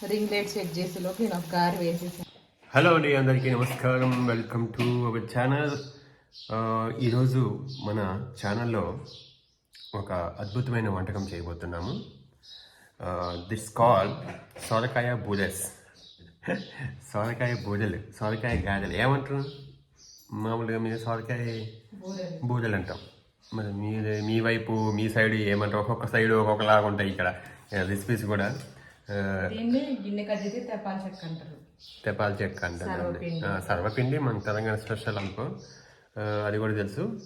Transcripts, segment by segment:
Set చేసేలోపు నేను ఒక car వేసేసాను హలో అండి అందరికీ నమస్కారం. Welcome to our channel. ఈరోజు మన ఛానల్లో ఒక అద్భుతమైన వంటకం చేయబోతున్నాము. దిస్ కాల్ సొరకాయ బూరెస్. సొరకాయ బూరెలు సొరకాయ గారెలు. ఏమంటారు? మామూలుగా మీరు సొరకాయ బూరెలు. అంటాం. మరి మీరు మీ వైపు మీ సైడ్ ఏమంటారు? ఒక్కొక్క సైడ్ ఒక్కొక్కలాగా ఉంటాయి ఇక్కడ. రెసిపీస్ కూడా. దీన్ని గిన్నె కజ్జితే తెప్పాలి చెక్క అంటారు. తెపాల చెక్క అంటారు సర్వపిండి. మన తెలంగాణ స్పెషల్ అనుకో. అది కూడా తెలుసు.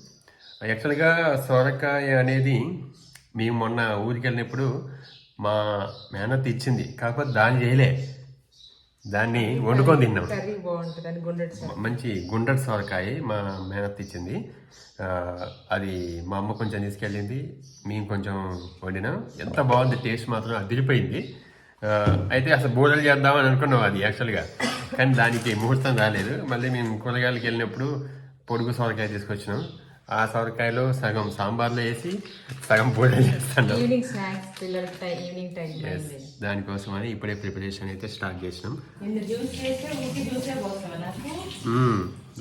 యాక్చువల్గా సొరకాయ అనేది మేము మొన్న ఊరికి వెళ్ళినప్పుడు మా మేనత్ ఇచ్చింది. కాకపోతే దాన్ని చేయలే. దాన్ని వండుకొని తిన్నాం. మంచి గుండ్రటి సొరకాయ మా మేనత్ ఇచ్చింది. అది మా అమ్మ కొంచెం తీసుకెళ్ళింది. మేము కొంచెం వండినాం. ఎంత బాగుంది టేస్ట్ మాత్రం అదిరిపోయింది. అయితే అసలు బూరెలు చేద్దామని అనుకున్నాం అది యాక్చువల్గా కానీ దానికి ముహూర్తం రాలేదు. మళ్ళీ మేము కూరగాయలకి వెళ్ళినప్పుడు పొడుగు సొరకాయ తీసుకొచ్చినాం. ఆ సొరకాయలో సగం సాంబార్లో వేసి సగం బూరెలు చేస్తున్నాం. ఈవినింగ్ స్నాక్స్ పిల్లలకి టైం ఈవినింగ్ టైం అయింది దానికోసమని ఇప్పుడే ప్రిపరేషన్ అయితే స్టార్ట్ చేసినాం. నిన్న జ్యూస్.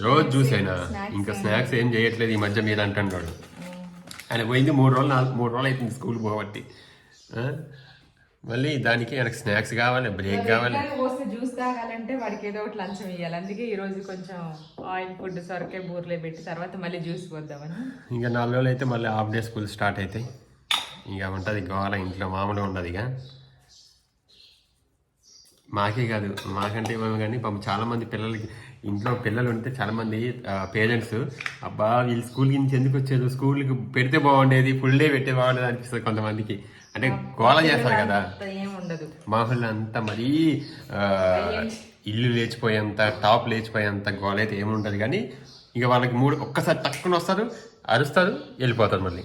రోజు చూసేనా ఇంకా స్నాక్స్ ఏం చేయట్లేదు ఈ మధ్య మీరు అంటున్నాడు. ఆయన పోయింది మూడు రోజులు నాలుగు మూడు రోజులు అవుతుంది స్కూల్ పోబట్టి? మళ్ళీ దానికి ఆయనకు స్నాక్స్ కావాలి బ్రేక్ కావాలి? పోస్తే జ్యూస్ తాగాలంటే వాడికి ఏదో ఒకటి లంచం ఇవ్వాలి అందుకే ఈ రోజు కొంచెం ఆయిల్ ఫుడ్ సొరకాయ బూర్లే పెట్టి తర్వాత మళ్ళీ జ్యూస్ పోద్దామని. ఇంకా నాలుగు రోజులు అయితే మళ్ళీ హాఫ్ డే స్కూల్ స్టార్ట్ అవుతాయి ఇక ఉంటుంది గోవాల ఇంట్లో మామూలుగా ఉండదు ఇక. మాకే కాదు మాకంటే ఏమో కానీ పాపం చాలా మంది పిల్లలకి ఇంట్లో పిల్లలు ఉంటే చాలా మంది పేరెంట్స్ అబ్బా వీళ్ళు స్కూల్ నుంచి ఎందుకు వచ్చారు? స్కూల్కి పెడితే బాగుండేది ఫుల్ డే పెట్టే బాగుండేది అనిపిస్తుంది కొంతమందికి. అంటే గోల చేస్తారు కదా. మా ఊళ్ళో అంతా మరీ ఇల్లు లేచిపోయేంత టాప్ లేచిపోయేంత గోల అయితే ఏముంటుంది కానీ ఇక వాళ్ళకి మూడు ఒక్కసారి తక్కువ వస్తారు అరుస్తారు వెళ్ళిపోతారు మళ్ళీ.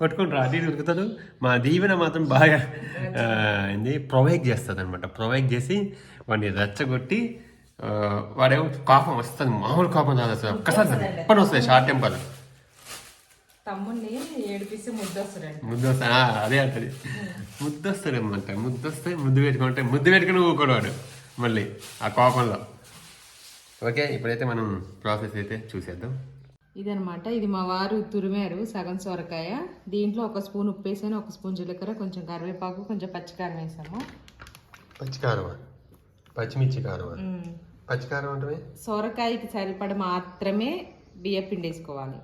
కొట్టుకుంటారు. అది ఉరుకుతారు మా దీవెన మాత్రం బాగా ఏంది ప్రొవైక్ చేస్తుంది అనమాట ప్రొవైక్ చేసి వాడిని రెచ్చగొట్టి వాడేమో కోపం వస్తుంది. మామూలు కోపం రాదు ఒక్కసారి ఎప్పుడు వస్తుంది? షార్ట్ టెంపర్ తమ్ముడిని ఏడిపిస్తే ముద్దు వస్తాడండి ముద్దు వస్తా ఆ, అదే అంటది. ముద్దు వస్తాడనమాట ముద్దు వస్తే ముద్దు పెట్టుకుంటే ముద్దు పెట్టుకుని ఊరుకోడు మళ్ళీ ఆ కోపంలో. ఓకే ఇప్పుడైతే మనం ప్రాసెస్ అయితే చూసేద్దాం. ఇదనమాట ఇది మా వారు తురిమారు సగం సొరకాయ. దీంట్లో ఒక స్పూన్ ఉప్పు వేసాను ఒక స్పూన్ జీలకర్ర కొంచెం కరివేపాకు కొంచెం పచ్చికారం వేసాము. పచ్చికారమా? పచ్చిమిర్చి కారమా. పచ్చికారం అంటే సొరకాయకి సరిపడ మాత్రమే బియ్యపిండి వేసుకోవాలి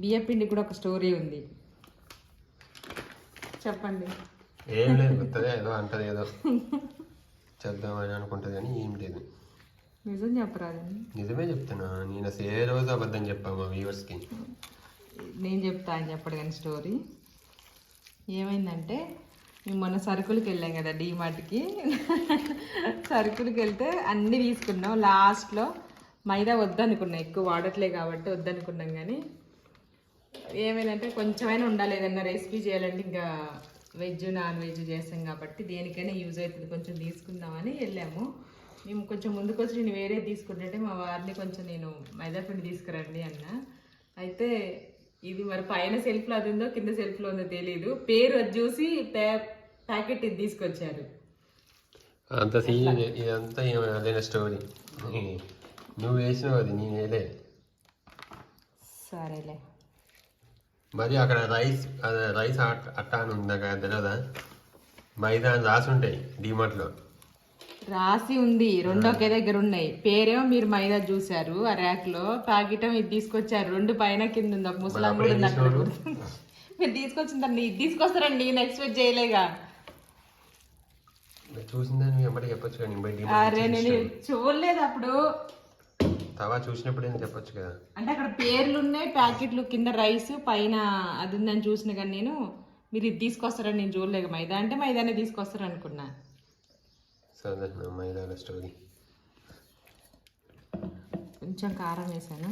బియ్యపిండి కూడా ఒక స్టోరీ ఉంది. చెప్పండి. ఏం లేదు ఏదో అంటది ఏదో. చేద్దామని అనుకుంటుంది కానీ ఏం లేదు. నిజం చెప్పరాదండి నిజమే చెప్తున్నా. నేను అసలు ఏ రోజు అబద్ధం చెప్పా మా వ్యూవర్స్కి? నేను చెప్తా అని చెప్పడు కానీ స్టోరీ. ఏమైందంటే మేము మొన్న సరుకులకి వెళ్ళాం కదా డీమార్ట్కి. సరుకులకి వెళ్తే అన్నీ తీసుకున్నాం. లాస్ట్లో మైదా వద్దనుకున్నాం ఎక్కువ వాడట్లే కాబట్టి వద్దనుకున్నాం కానీ ఏమైందంటే కొంచెమైనా ఉండాలి ఏదన్నా రెసిపీ చేయాలంటే ఇంకా వెజ్ నాన్ వెజ్ చేస్తాం కాబట్టి దేనికైనా యూజ్ అవుతుంది. కొంచెం తీసుకుందామని వెళ్ళాము. మేము కొంచెం ముందుకు వచ్చి నేను వేరే తీసుకుంటుంటే మా వారిని కొంచెం నేను మైదా పిండి తీసుకురండి అన్న. అయితే ఇది మరి పైన సెల్ఫ్లో అది ఉందో కింద సెల్ఫ్లో ఉందో తెలియదు పేరు అది చూసి ప్యా ప్యాకెట్ ఇది తీసుకొచ్చారు. అంత సీన్ ఇదంతా స్టోరీ. నువ్వు వేసినావు అది నేను వేయలే. సరేలే. మరి అక్కడ రైస్ అదే రైస్ అట్ట అట్ట అని ఉంది నాకు తెలియదా మైదా అని రాసి ఉంటాయి డిమార్ట్లో. రాసి ఉంది రెండు ఒకే దగ్గర ఉన్నాయి. పేరేమో మీరు మైదా చూసారు ఆ ర్యాక్లో ప్యాకెట్ ఇది తీసుకొచ్చారు రెండు పైన కింద ఉంది ఒక ముసలాం కూడా ఉంది అక్కడ కూడా. మీరు తీసుకొచ్చిన దాన్ని ఇది తీసుకొస్తారండి నేను ఎక్స్పెక్ట్ చేయలేగా. చూసిందని అరే నేను చూడలేదు అప్పుడు. తవా చూసినప్పుడు ఏం చెప్పొచ్చు కదా? అంటే అక్కడ పేర్లు ఉన్నాయి ప్యాకెట్లు కింద రైస్ పైన అది ఉందని చూసిన కానీ నేను మీరు ఇది తీసుకొస్తారని నేను చూడలేదు మైదా అంటే మైదానే తీసుకొస్తారు అనుకున్నా. సరే మైదాల స్టోరీ కొంచెం కారం వేసాను.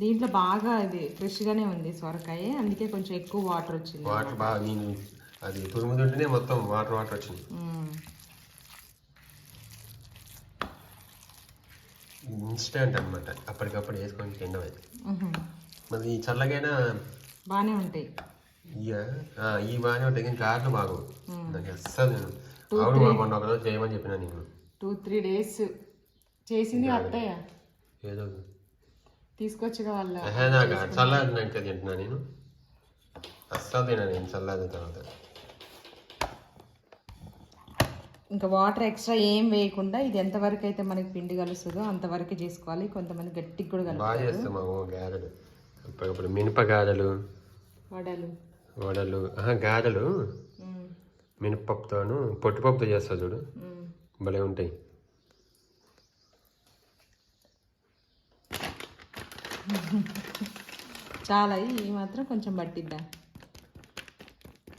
దీంట్లో బాగా ఇది ఫ్రెష్గానే ఉంది సొరకాయ అందుకే కొంచెం ఎక్కువ వాటర్ వచ్చింది వాటర్ బాగా అది తురుముతుంటేనే మొత్తం వాటర్ వాటర్ వచ్చింది. ఇన్స్టెంట్ అనమాట అప్పటికప్పుడు వేసుకొని తినడమే మ్హూ. మరి చల్లగైనా బాగానే ఉంటాయి. ఈ బాగానే ఉంటాయి కానీ కారణం బాగు నాకు అస్సలు నేను అవును మొన్న ఒకరోజు చేయమని చెప్పిన నేను టూ త్రీ డేస్ చేసింది అత్తయ్య. ఏదో తీసుకొచ్చుగా వాళ్ళ నాకు చల్లారినాక తింటున్నా నేను. అస్సలు తినా నేను చల్లారిన తర్వాత ఇంకా వాటర్ ఎక్స్ట్రా ఏం వేయకుండా ఇది ఎంతవరకు అయితే మనకి పిండి కలుస్తుందో అంతవరకు చేసుకోవాలి. కొంతమంది గట్టిగా కూడా కలుపుతారు. మినప గారెలు. వడలు. వడలు. గారెలు. మినపప్పుతోను పొట్టుపప్పుతో చేస్తా చూడు. భలే ఉంటాయి. చాలా ఈ మాత్రం కొంచెం పట్టిద్దాం?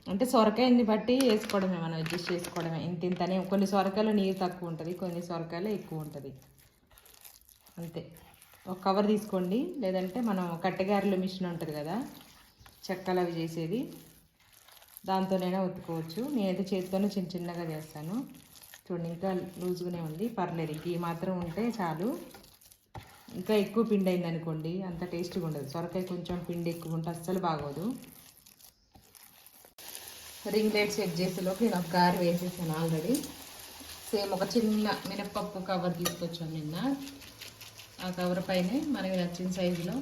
అంటే సొరకాయని బట్టి వేసుకోవడమే మనం అడ్జస్ట్ చేసుకోవడమే. ఇంత ఇంతనే కొన్ని సొరకాయలు నీరు తక్కువ ఉంటుంది కొన్ని సొరకాయలు ఎక్కువ ఉంటుంది. అంతే. ఒక కవర్ తీసుకోండి. లేదంటే మనం కట్టెగారెలు మిషన్ ఉంటుంది కదా చెక్కలు అవి చేసేది దాంతోనైనా ఉతుకోవచ్చు నేనైతే చేతితోనే చిన్న చిన్నగా చేస్తాను. చూడండి ఇంకా లూజ్గానే ఉంది. పర్లేదు ఇంక ఈ మాత్రం ఉంటే చాలు. ఇంకా ఎక్కువ పిండి అయింది అనుకోండి అంత టేస్ట్గా ఉండదు. సొరకాయ కొంచెం పిండి ఎక్కువ ఉంటే అస్సలు బాగోదు. రింగ్ లైట్ సెట్ చేసేలోపు నేను ఒక గారి వేసేసాను ఆల్రెడీ సేమ్ ఒక చిన్న మినపప్పు కవర్ తీసుకొచ్చాను నిన్న. ఆ కవర్ పైనే మనకి నచ్చిన సైజులో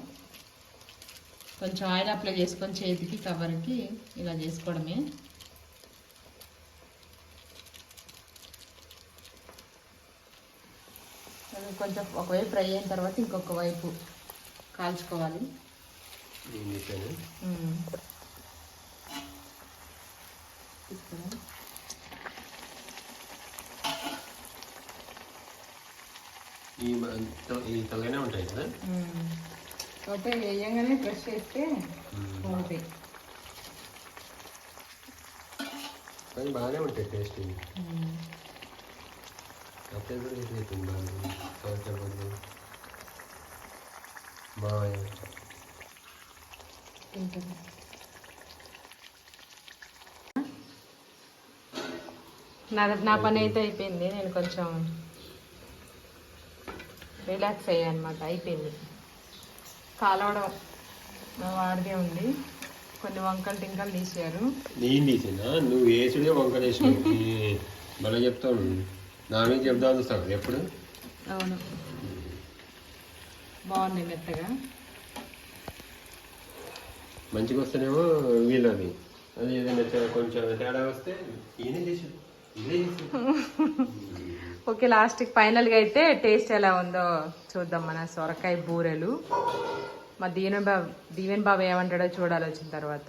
కొంచెం ఆయిల్ అప్లై చేసుకొని చేతికి కవర్కి ఇలా చేసుకోవడమే. అది కొంచెం ఒకవైపు ఫ్రై అయిన తర్వాత ఇంకొక వైపు కాల్చుకోవాలి నేను చెప్పాను మ్మ్. తీసుకురా. ఈ ఉంటాయి కదా. కాకపోతే వేయంగానే బ్రష్ చేస్తే బాగుంటాయి కానీ బాగానే ఉంటాయి టేస్ట్. అప్పుడే కూడా బాగా నా పని అయితే అయిపోయింది. నేను కొంచెం రిలాక్స్ అయ్యా అనమాట అయిపోయింది. కాలవడం నా వాడిదే ఉంది. కొన్ని వంకలు టింకలు తీసారు నేను తీసినా? నువ్వు వేసుడే వంక వేసినావు మళ్ళీ చెప్తాను నా మీద చెప్దాం చూస్తావు? ఎప్పుడు? అవును. బాగుంది మెత్తగా. మంచిగా వస్తేనేమో వీళ్ళది అది ఏదైనా కొంచెం తేడా వస్తే ఈయన చేసి ఓకే లాస్ట్కి ఫైనల్గా అయితే టేస్ట్ ఎలా ఉందో చూద్దాం మన సొరకాయ బూరెలు. మా దీవెన్ బాబు దీవెన్ బాబు ఏమంటాడో చూడాలి వచ్చిన తర్వాత.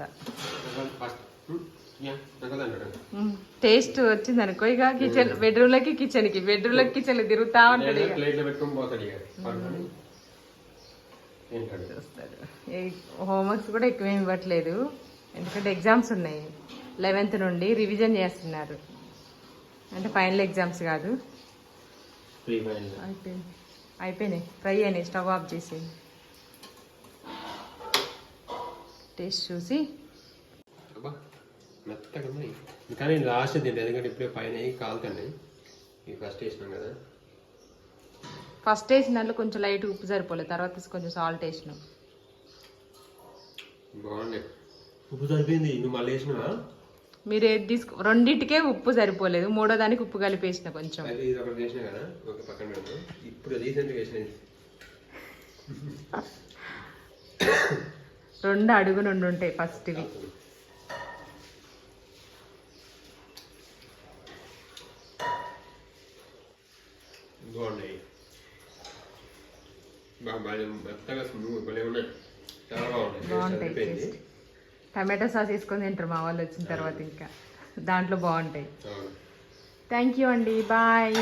టేస్ట్ వచ్చింది అనుకో ఇక కిచెన్ బెడ్రూమ్లకి కిచెన్కి బెడ్రూమ్లకి కిచెన్ తిరుగుతా ఉంటాడు ప్లేట్లో పెట్టుకొని పోతాడు ఇక. పడుకొని. తింటాడు. చూస్తాడు. హోంవర్క్స్ కూడా ఎక్కువేమి ఇవ్వట్లేదు. ఎందుకంటే ఎగ్జామ్స్ ఉన్నాయి. లెవెన్త్ నుండి రివిజన్ చేస్తున్నారు. అంటే ఫైనల్ ఎగ్జామ్స్ కాదు. అయిపోయింది. అయిపోయినాయి. ఫ్రై అయినాయి. స్టవ్ ఆఫ్ చేసి టేస్ట్ చూసి. అబ్బా మెత్తగా ఉన్నాయి. కానీ లాస్ట్ తింటే. ఎందుకంటే ఇప్పుడే పైన కాలుతున్నాయి. ఈ ఫస్ట్ వేసినాం కదా. ఫస్ట్ వేసిన దాంట్లో కొంచెం లైట్ ఉప్పు సరిపోలేదు తర్వాత కొంచెం సాల్ట్ వేసినాం. బాగున్నాయి. ఉప్పు సరిపోయింది. నువ్వు మళ్ళీ వేసినావా? మీరు ఏది తీసుకో రెండింటికే ఉప్పు సరిపోలేదు. మూడో దానికి ఉప్పు కలిపేసిన కొంచెం. రెండు అడుగు నుండి ఉంటాయి ఫస్ట్ ఇవి. బాగున్నాయి. బాగా మెత్తగా స్మూత్ భలే ఉన్నాయి. చాలా బాగుంటాయి టమాటో సాస్ వేసుకొని తింటారు మా వాళ్ళు వచ్చిన తర్వాత ఇంకా. దాంట్లో బాగుంటాయి. థ్యాంక్ యూ అండి. బాయ్